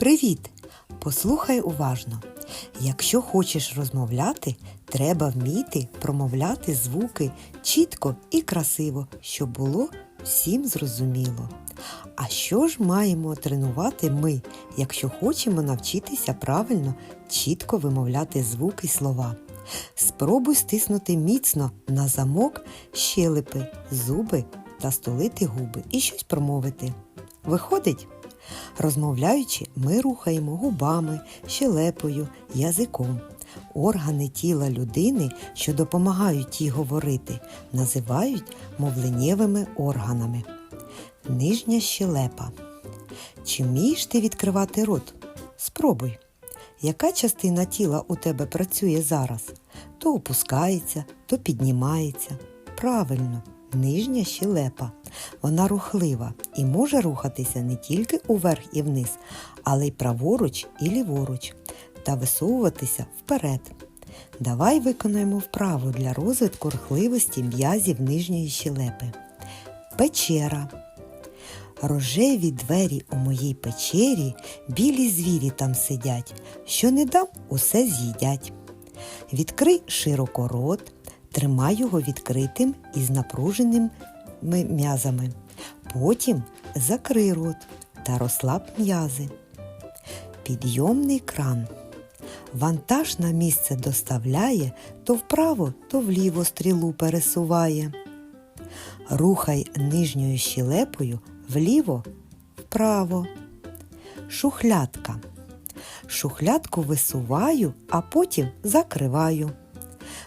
Привіт! Послухай уважно. Якщо хочеш розмовляти, треба вміти промовляти звуки чітко і красиво, щоб було всім зрозуміло. А що ж маємо тренувати ми, якщо хочемо навчитися правильно чітко вимовляти звуки й слова? Спробуй стиснути міцно на замок щелепи, зуби та столити губи і щось промовити. Виходить? Розмовляючи, ми рухаємо губами, щелепою, язиком. Органи тіла людини, що допомагають їй говорити, називають мовленнєвими органами. Нижня щелепа. Чи вмієш ти відкривати рот? Спробуй. Яка частина тіла у тебе працює зараз? То опускається, то піднімається. Правильно, нижня щелепа. Вона рухлива і може рухатися не тільки уверх і вниз, але й праворуч і ліворуч та висовуватися вперед. Давай виконаємо вправу для розвитку рухливості м'язів нижньої щелепи. Печера. Рожеві двері у моїй печері, білі звірі там сидять, що не дам, усе з'їдять. Відкрий широко рот, тримай його відкритим і з напруженими м'язами. Потім закрий рот та розслаб м'язи. Підйомний кран. Вантаж на місце доставляє, то вправо, то вліво стрілу пересуває. Рухай нижньою щелепою вліво, вправо. Шухлядка. Шухлядку висуваю, а потім закриваю.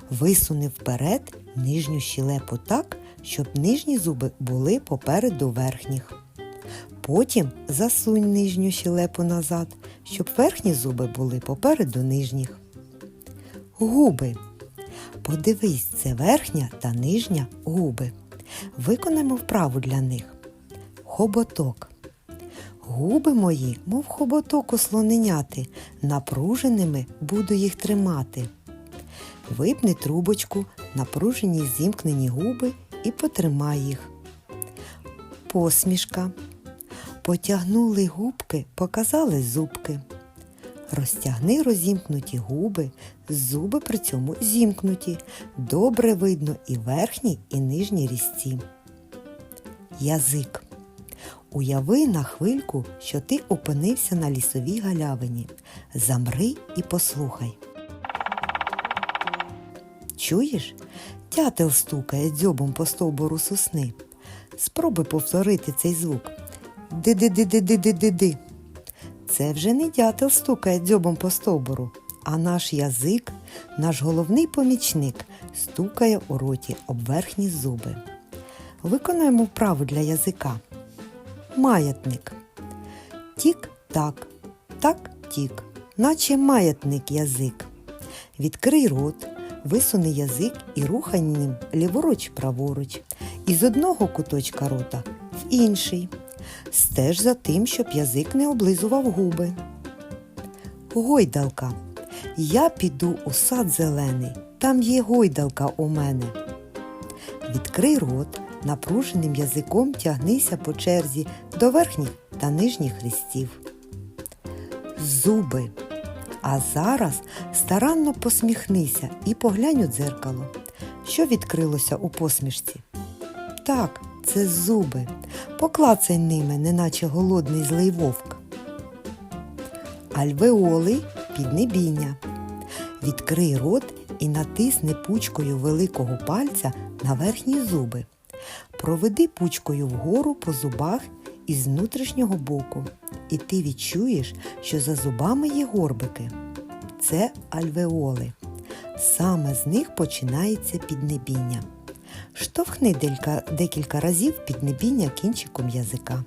Висуни вперед нижню щелепу так, щоб нижні зуби були попереду верхніх. Потім засунь нижню щелепу назад, щоб верхні зуби були попереду нижніх. Губи. Подивись, це верхня та нижня губи. Виконаємо вправу для них. Хоботок. Губи мої, мов хоботок у слоненяти, напруженими буду їх тримати. Випни трубочку, напружені зімкнені губи і потримай їх. Посмішка. Потягнули губки, показали зубки. Розтягни розімкнуті губи, зуби при цьому зімкнуті. Добре видно і верхні, і нижні різці. Язик. Уяви на хвильку, що ти опинився на лісовій галявині. Замри і послухай. Чуєш? Дятел стукає дзьобом по стовбуру сосни. Спробуй повторити цей звук. Ди-ди-ди-ди-ди-ди-ди. Це вже не дятел стукає дзьобом по стовбуру, а наш язик, наш головний помічник, стукає у роті об верхні зуби. Виконуємо вправу для язика. Маятник. Тік-так, так-тік, наче маятник язик. Відкрий рот, висуни язик і рухай ним ліворуч-праворуч. Із одного куточка рота в інший. Стеж за тим, щоб язик не облизував губи. Гойдалка. Я піду у сад зелений, там є гойдалка у мене. Відкрий рот, напруженим язиком тягнися по черзі до верхніх та нижніх хрестів. Зуби. А зараз старанно посміхнися і поглянь у дзеркало. Що відкрилося у посмішці? Так, це зуби. Поклацай ними, неначе голодний злий вовк. Альвеоли піднебіння. Відкрий рот і натисни пучкою великого пальця на верхні зуби. Проведи пучкою вгору по зубах із внутрішнього боку, і ти відчуєш, що за зубами є горбики. Це альвеоли. Саме з них починається піднебіння. Штовхни декілька разів піднебіння кінчиком язика.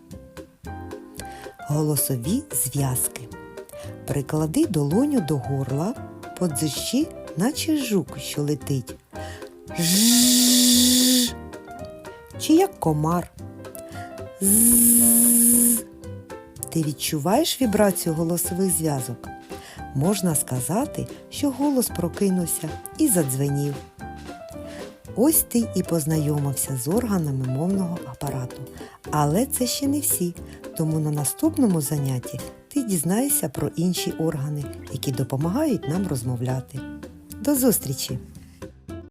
Голосові зв'язки. Приклади долоню до горла, подзищи, наче жук, що летить. Жжж. Чи як комар. Ззз. Ти відчуваєш вібрацію голосових зв'язок? Можна сказати, що голос прокинувся і задзвенів. Ось ти і познайомився з органами мовного апарату. Але це ще не всі, тому на наступному занятті ти дізнайся про інші органи, які допомагають нам розмовляти. До зустрічі!